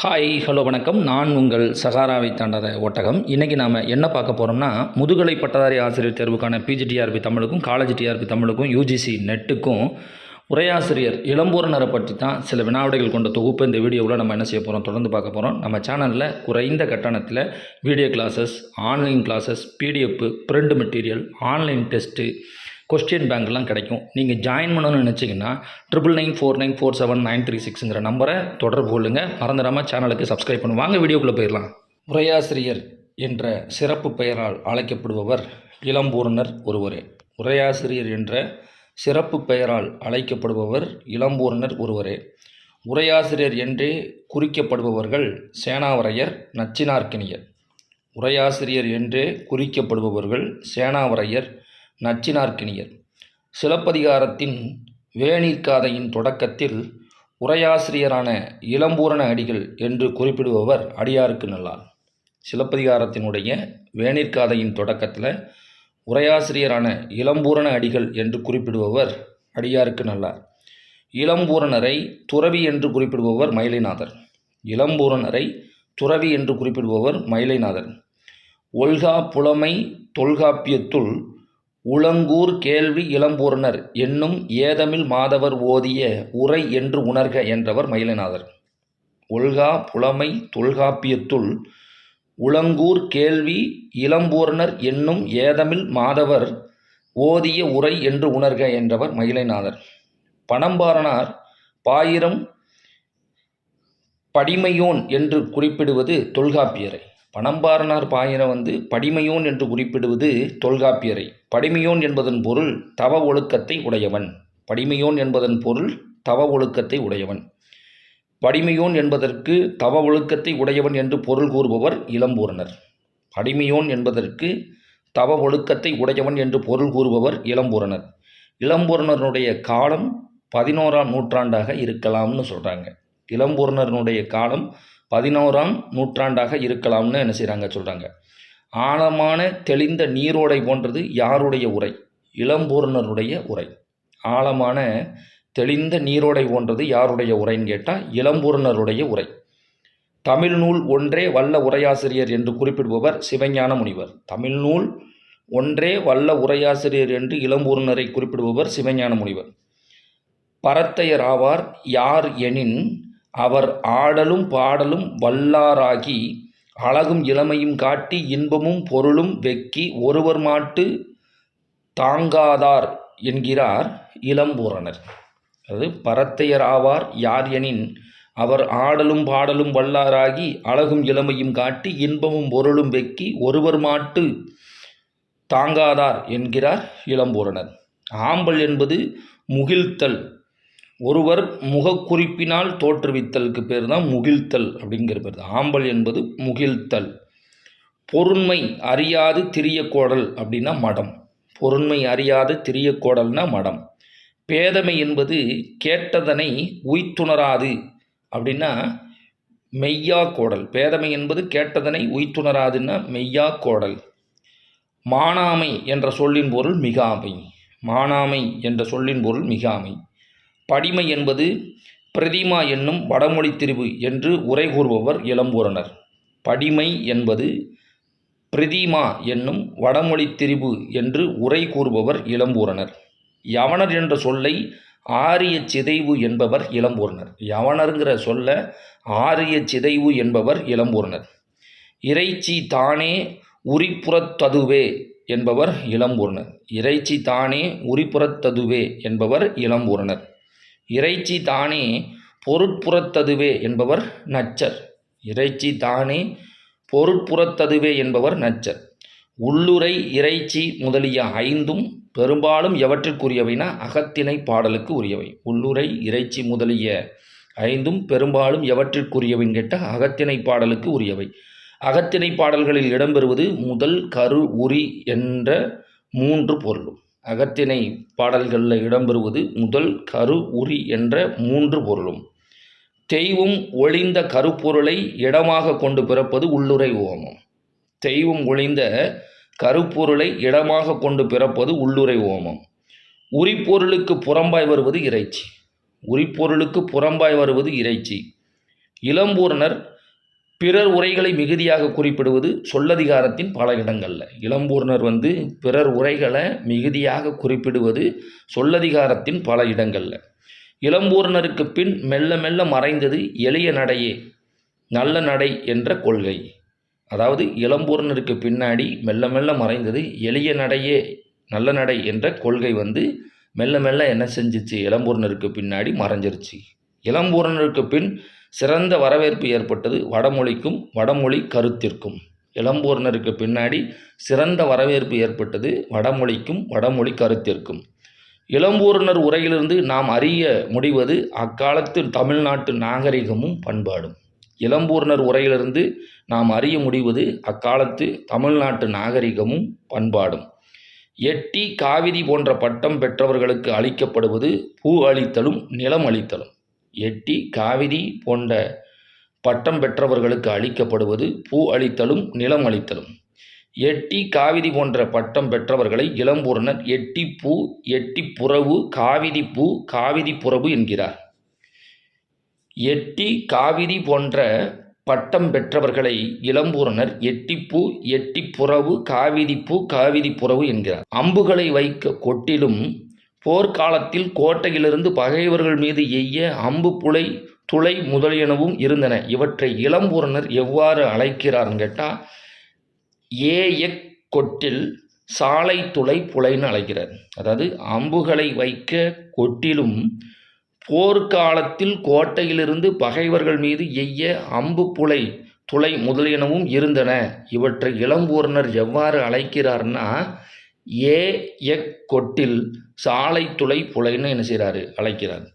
Hi hello வணக்கம். நான் உங்கள் சகாராவை தாண்டத ஒட்டகம். இன்றைக்கி நாம் என்ன பார்க்க போகிறோம்னா முதுகலை பட்டதாரி ஆசிரியர் தேர்வுக்கான P G T R B தமிழுக்கும் காலேஜ் டிஆர்பி தமிழுக்கும் யூஜிசி நெட்டுக்கும் உரையாசிரியர் இளம்பூரணரை பற்றி தான் சில வினாவிடைகள் கொண்ட தொகுப்பு. இந்த வீடியோவில் நம்ம என்ன செய்ய போகிறோம் தொடர்ந்து பார்க்க போகிறோம் நம்ம சேனலில் குறைந்த கட்டணத்தில் video classes online classes PDF print material online test question பேங்க்லாம் கிடைக்கும். நீங்கள் ஜாயின் பண்ணணும்னு நினச்சிங்கன்னா triple nine four nine four seven nine three சிக்ஸுங்கிற நம்பரை தொடர்பு கொள்ளுங்கள் மறந்துடாமல் சேனலுக்கு சப்ஸ்கிரைப் பண்ணுவாங்க வாங்க வீடியோக்குள்ளே போயிடலாம். உரையாசிரியர் என்ற சிறப்பு பெயரால் அழைக்கப்படுபவர் இளம்பூரணர் ஒருவரே. உரையாசிரியர் என்ற சிறப்பு பெயரால் அழைக்கப்படுபவர் இளம்பூரணர் ஒருவரே. உரையாசிரியர் என்றே குறிக்கப்படுபவர்கள் சேனாவரையர் நச்சினார்க்கினியர். உரையாசிரியர் என்றே குறிக்கப்படுபவர்கள் சேனாவரையர் நச்சினார்க்கினியர். சிலப்பதிகாரத்தின் வேணிற்காதையின் தொடக்கத்தில் உரையாசிரியரான இளம்பூரண அடிகள் என்று குறிப்பிடுபவர் அடியாருக்கு நல்லார். சிலப்பதிகாரத்தினுடைய வேணிற்காதையின் தொடக்கத்தில் உரையாசிரியரான இளம்பூரண அடிகள் என்று குறிப்பிடுபவர் அடியாருக்கு நல்லார். இளம்பூரணரை துறவி என்று குறிப்பிடுபவர் மயிலைநாதர். இளம்பூரணரை துறவி என்று குறிப்பிடுபவர் மயிலைநாதர். ஒல்கா புலமை தொல்காப்பியத்துள் உளங்கூர் கேள்வி இளம்பூரணர் என்னும் ஏதமில் மாதவர் ஓதிய உரை என்று உணர்க என்றவர் மயிலநாதர். ஒல்கா புலமை தொல்காப்பியத்துள் உளங்கூர் கேள்வி இளம்பூரணர் என்னும் ஏதமில் மாதவர் ஓதிய உரை என்று உணர்க என்றவர் மயிலைநாதர். பணம்பாரனார் பாயிரம் படிமையோன் என்று குறிப்பிடுவது தொல்காப்பியரை. பணம்பாரனார் பாயிரம் வந்து படிமையோன் என்று குறிப்பிடுவது தொல்காப்பியரை. படிமையோன் என்பதன் பொருள் தவ ஒழுக்கத்தை உடையவன். படிமையோன் என்பதன் பொருள் தவ ஒழுக்கத்தை உடையவன். படிமையோன் என்பதற்கு தவ ஒழுக்கத்தை உடையவன் என்று பொருள் கூறுபவர் இளம்பூரணர் படிமையோன் என்பதற்கு தவ ஒழுக்கத்தை உடையவன் என்று பொருள் கூறுபவர் இளம்பூரணர் இளம்பூரணனுடைய காலம் பதினோராம் நூற்றாண்டாக இருக்கலாம்னு சொல்கிறாங்க இளம்பூரணனுடைய காலம் பதினோராம் நூற்றாண்டாக இருக்கலாம்னு என்ன செய்கிறாங்க சொல்கிறாங்க ஆழமான தெளிந்த நீரோடை போன்றது யாருடைய உரை? இளம்பூரணருடைய உரை. ஆழமான தெளிந்த நீரோடை போன்றது யாருடைய உரைன்னு கேட்டால் இளம்பூரணருடைய உரை. தமிழ் நூல் ஒன்றே வல்ல உரையாசிரியர் என்று குறிப்பிடுபவர் சிவஞான முனிவர் தமிழ் நூல் ஒன்றே வல்ல உரையாசிரியர் என்று இளம்பூரணரை குறிப்பிடுபவர் சிவஞான முனிவர் பரத்தையர் ஆவார் யார் எனின் அவர் ஆடலும் பாடலும் வல்லாராகி அழகும் இளமையும் காட்டி இன்பமும் பொருளும் வெக்கி ஒருவர் மாட்டு தாங்காதார் என்கிறார் இளம்பூரணர். அது பரத்தையர் ஆவார் யார் எனின் அவர் ஆடலும் பாடலும் வல்லாராகி அழகும் இளமையும் காட்டி இன்பமும் பொருளும் வெக்கி ஒருவர் மாட்டு தாங்காதார் என்கிறார் இளம்பூரணர். ஆம்பல் என்பது முகிழ்த்தல் ஒருவர் முகக்குறிப்பினால் தோற்றுவித்தலுக்கு பேர் தான் முகிழ்த்தல் அப்படிங்கிற பேர். தான் ஆம்பல் என்பது முகிழ்த்தல். பொருண்மை அறியாது திரியக்கோடல் அப்படின்னா மடம். பொருண்மை அறியாது திரியக்கோடல்னா மடம். பேதமை என்பது கேட்டதனை உய்த்துணராது அப்படின்னா மெய்யா கோடல். பேதமை என்பது கேட்டதனை உய்த்துணராதுன்னா மெய்யா கோடல். மானாமை என்ற சொல்லின் பொருள் மிகாமை. மானாமை என்ற சொல்லின் பொருள் மிகாமை. படிமை என்பது பிரதிமா என்னும் வடமொழி திரிவு என்று உரை கூறுபவர் இளம்பூரணர். படிமை என்பது பிரதிமா என்னும் வடமொழி திரிவு என்று உரை கூறுபவர் இளம்பூரணர். யவனர் என்ற சொல்லை ஆரிய சிதைவு என்பவர் இளம்பூரணர். யவனருங்கிற சொல்ல ஆரிய சிதைவு என்பவர் இளம்பூரணர். இறைச்சி தானே உரிப்புறத்ததுவே என்பவர் இளம்பூரணர். இறைச்சி தானே உரிப்புறத்ததுவே என்பவர் இளம்பூரணர். இறைச்சி தானே பொருட்புறத்ததுவே என்பவர் நச்சர். இறைச்சி தானே பொருட்புறத்ததுவே என்பவர் நச்சர். உள்ளுரை இறைச்சி முதலிய ஐந்தும் பெரும்பாலும் எவற்றிற்குரியவைனா அகத்திணை பாடலுக்கு உரியவை. உள்ளுரை இறைச்சி முதலிய ஐந்தும் பெரும்பாலும் எவற்றிற்குரியவைன்னு கேட்டால் அகத்திணை பாடலுக்கு உரியவை. அகத்திணை பாடல்களில் இடம்பெறுவது முதல் கரு உரி என்ற மூன்று பொருளும். அகத்திணை பாடல்களில் இடம்பெறுவது முதல் கரு உரி என்ற மூன்று பொருளும். தெய்வம் ஒளிந்த கருப்பொருளை இடமாக கொண்டு பிறப்பது உள்ளுரை ஓமம் தெய்வம் ஒளிந்த கருப்பொருளை இடமாக கொண்டு பிறப்பது உள்ளுரை ஓமம் உரிப்பொருளுக்கு புறம்பாய் வருவது இறைச்சி. உரிப்பொருளுக்கு புறம்பாய் வருவது இறைச்சி. இளம்பூரணர் பிறர் உரைகளை மிகுதியாக குறிப்பிடுவது சொல்லதிகாரத்தின் பல இடங்களில். இளம்பூர்ணர் வந்து பிறர் உரைகளை மிகுதியாக குறிப்பிடுவது சொல்லதிகாரத்தின் பல இடங்களில். இளம்பூர்ணருக்கு பின் மெல்ல மெல்ல மறைந்தது எளிய நடையே நல்ல நடை என்ற கொள்கை. அதாவது இளம்பூர்ணருக்கு பின்னாடி மெல்ல மெல்ல மறைந்தது எளிய நடையே நல்ல நடை என்ற கொள்கை வந்து மெல்ல மெல்ல என்ன செஞ்சிச்சு? இளம்பூர்ணருக்கு பின்னாடி மறைஞ்சிருச்சு. இளம்பூரனருக்கு பின் சிறந்த வரவேற்பு ஏற்பட்டது வடமொழிக்கும் வடமொழி கருத்திற்கும். இளம்பூர்னருக்கு பின்னாடி சிறந்த வரவேற்பு ஏற்பட்டது வடமொழிக்கும் வடமொழி கருத்திற்கும். இளம்பூர்னர் உரையிலிருந்து நாம் அறிய முடிவது அக்காலத்து தமிழ்நாட்டு நாகரிகமும் பண்பாடும். இளம்பூர்ணர் உரையிலிருந்து நாம் அறிய முடிவது அக்காலத்து தமிழ்நாட்டு நாகரிகமும் பண்பாடும். எட்டி காவிரி போன்ற பட்டம் பெற்றவர்களுக்கு அளிக்கப்படுவது பூ அளித்தலும் நிலம் அளித்தலும் எட்டி காவிரி போன்ற பட்டம் பெற்றவர்களுக்கு அளிக்கப்படுவது பூ அளித்தலும் நிலம் அளித்தலும். எட்டி காவிரி போன்ற பட்டம் பெற்றவர்களை இளம்பூரணர் எட்டி பூ எட்டி புறவு காவிரி பூ காவிரி புறவு என்கிறார். எட்டி காவிரி போன்ற பட்டம் பெற்றவர்களை இளம்பூரணர் எட்டிப்பூ எட்டி புறவு காவிரிப்பூ காவிரி புறவு என்கிறார். அம்புகளை வைக்க கொட்டிலும் போர்க்காலத்தில் கோட்டையிலிருந்து பகைவர்கள் மீது எய்ய அம்பு புலை துளை முதலியனவும் இருந்தன. இவற்றை இளம்பூரணர் எவ்வாறு அழைக்கிறார்னு கேட்டால் ஏஎக் கொட்டில் சாலை துளை புலைன்னு அழைக்கிறார். அதாவது அம்புகளை வைக்க கொட்டிலும் போர்க்காலத்தில் கோட்டையிலிருந்து பகைவர்கள் மீது எய்ய அம்பு புலை துளை முதலியனவும் இருந்தன. இவற்றை இளம்பூரணர் எவ்வாறு அழைக்கிறார்னா ஏ எக் கொட்டில் சாலை துளை புலைன்னு என்ன செய்கிறாரு அழைக்கிறார்.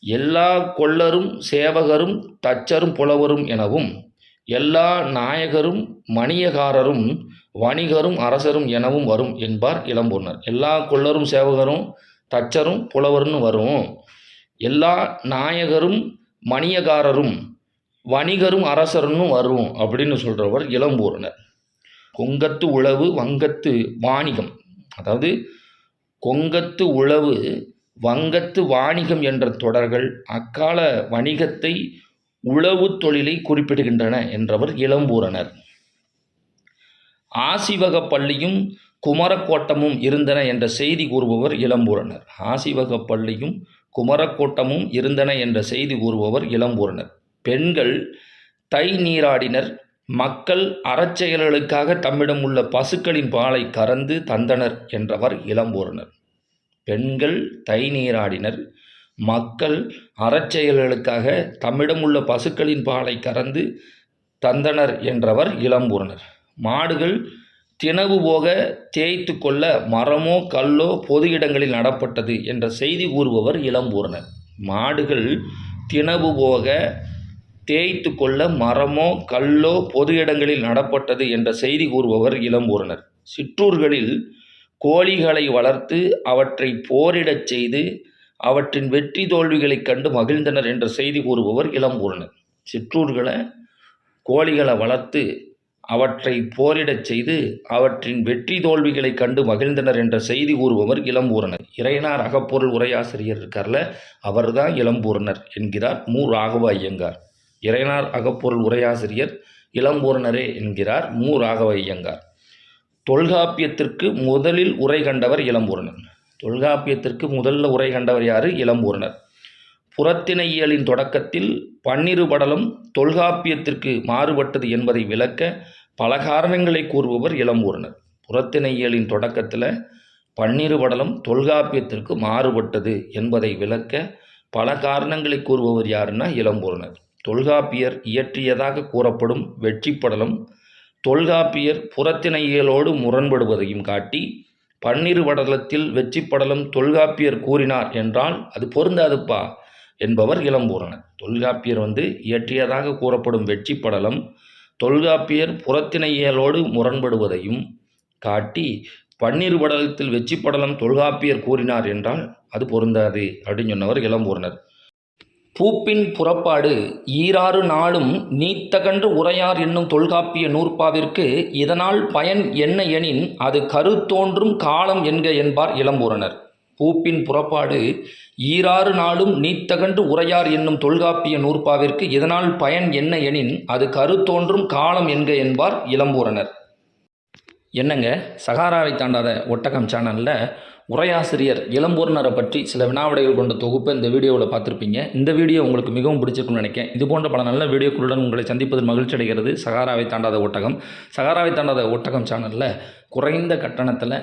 எல்லா கொல்லரும் சேவகரும் தச்சரும் புலவரும் எனவும் எல்லா நாயகரும் மணியகாரரும் வணிகரும் அரசரும் எனவும் வரும் என்பார் இளம்பூர்ணர் எல்லா கொல்லரும் சேவகரும் தச்சரும் புலவர்னு வரும். எல்லா நாயகரும் மணியகாரரும் வணிகரும் அரசருன்னு வரும் அப்படின்னு சொல்கிறவர் இளம்பூரணர் கொங்கத்து உழவு வங்கத்து வாணிகம். அதாவது கொங்கத்து உழவு வங்கத்து வாணிகம் என்ற தொடர்கள் அக்கால வணிகத்தை உழவு தொழிலை குறிப்பிடுகின்றன என்றவர் இளம்பூரணர். ஆசிவக பள்ளியும் குமரக்கோட்டமும் இருந்தன என்ற செய்தி கூறுபவர் இளம்பூரணர். ஆசிவக பள்ளியும் குமரக்கோட்டமும் இருந்தன என்ற செய்தி கூறுபவர் இளம்பூரணர். பெண்கள் தை நீராடினர். மக்கள் அறச்செயல்களுக்காக தம்மிடம் உள்ள பசுக்களின் பாலை கறந்து தந்தனர் என்றவர் இளம்பூரணர் பெண்கள் தை நீராடினர். மக்கள் அறச்செயல்களுக்காக தம்மிடம் உள்ள பசுக்களின் பாலை கறந்து தந்தனர் என்றவர் இளம்பூரணர் மாடுகள் தினவு போக தேய்த்து கொள்ள மரமோ கல்லோ பொது இடங்களில் நடப்பட்டது என்ற செய்தி கூறுபவர் இளம்பூரணர் மாடுகள் தினவு போக தேய்த்து கொள்ள மரமோ கல்லோ பொது இடங்களில் நடப்பட்டது என்ற செய்தி கூறுபவர் இளம்பூரணர் சிற்றூர்களில் கோழிகளை வளர்த்து அவற்றை போரிடச் செய்து அவற்றின் வெற்றி தோல்விகளைக் கண்டு மகிழ்ந்தனர் என்ற செய்தி கூறுபவர் இளம்பூரணர் சிற்றூர்களை கோழிகளை வளர்த்து அவற்றை போரிடச் செய்து அவற்றின் வெற்றி தோல்விகளைக் கண்டு மகிழ்ந்தனர் என்ற செய்தி கூறுபவர் இளம்பூரணர் இறையனார் அகப்பொருள் உரையாசிரியர் இருக்கார்ல அவர்தான் இளம்பூரணர் என்கிறார் மு. ராகவ ஐயங்கார். இறைனார் அகப்பொருள் உரையாசிரியர் இளம்பூரணரே என்கிறார் மு. ராகவ ஐயங்கார் தொல்காப்பியத்திற்கு முதலில் உரை கண்டவர் இளம்பூரணர் தொல்காப்பியத்திற்கு முதல்ல உரை கண்டவர் யார்? இளம்பூரணர் புறத்திணையியலின் தொடக்கத்தில் பன்னிரு படலம் தொல்காப்பியத்திற்கு மாறுபட்டது என்பதை விளக்க பல காரணங்களை கூறுபவர் இளம்பூரணர் புறத்திணையியலின் தொடக்கத்தில் பன்னிரு படலம் தொல்காப்பியத்திற்கு மாறுபட்டது என்பதை விளக்க பல காரணங்களை கூறுபவர் யாருன்னா இளம்பூரணர் தொல்காப்பியர் இயற்றியதாக கூறப்படும் வெற்றி படலம் தொல்காப்பியர் புறத்திணையியலோடு முரண்படுவதையும் காட்டி பன்னிரு படலத்தில் வெற்றி படலம் தொல்காப்பியர் கூறினார் என்றால் அது பொருந்தாதுப்பா என்பவர் இளம்பூரணர். தொல்காப்பியர் வந்து இயற்றியதாக கூறப்படும் வெற்றி படலம் தொல்காப்பியர் புறத்திணையியலோடு முரண்படுவதையும் காட்டி பன்னிரு படலத்தில் வெற்றி படலம் தொல்காப்பியர் கூறினார் என்றால் அது பொருந்தாது அப்படின்னு சொன்னவர் இளம்பூரணர். பூப்பின் புறப்பாடு ஈராறு நாளும் நீத்தகன்று உரையார் என்னும் தொல்காப்பிய நூற்பாவிற்கு இதனால் பயன் என்ன எனின் அது கருத்தோன்றும் காலம் என்க என்பார் இளம்பூரணர். பூப்பின் புறப்பாடு ஈராறு நாளும் நீத்தகன்று உரையார் என்னும் தொல்காப்பிய நூற்பாவிற்கு இதனால் பயன் என்ன எனின் அது கருத்தோன்றும் காலம் என்க என்பார் இளம்பூரணர். என்னங்க? சகாராவை தாண்டாத ஒட்டகம் சேனலில் உரையாசிரியர் இளம்பூர்ணரை பற்றி சில வினாவிடைகள் கொண்ட தொகுப்பை இந்த வீடியோவில் பார்த்துருப்பீங்க. இந்த வீடியோ உங்களுக்கு மிகவும் பிடிச்சிருக்கும்னு நினைக்கிறேன். இது போன்ற பல நல்ல வீடியோக்களுடன் உங்களை சந்திப்பதில் மகிழ்ச்சி அடைகிறது சகாராவை தாண்டாத ஒட்டகம். சகாராவை தாண்டாத ஒட்டகம் சேனலில் குறைந்த கட்டணத்தில்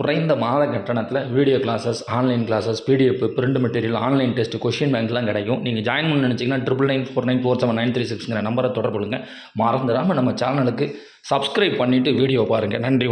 குறைந்த மாத கட்டணத்தில் video classes online classes PDF print material online test question பேங்க்லாம் கிடைக்கும். நீங்கள் ஜாயின் பண்ண நினச்சிங்கன்னா triple nine four nine four seven nine three சிக்ஸ்ங்கிற நம்பரை தொடர்பு மறந்துடாமல் நம்ம சேனலுக்கு சப்ஸ்கிரைப் பண்ணிவிட்டு வீடியோ பாருங்கள் நன்றி.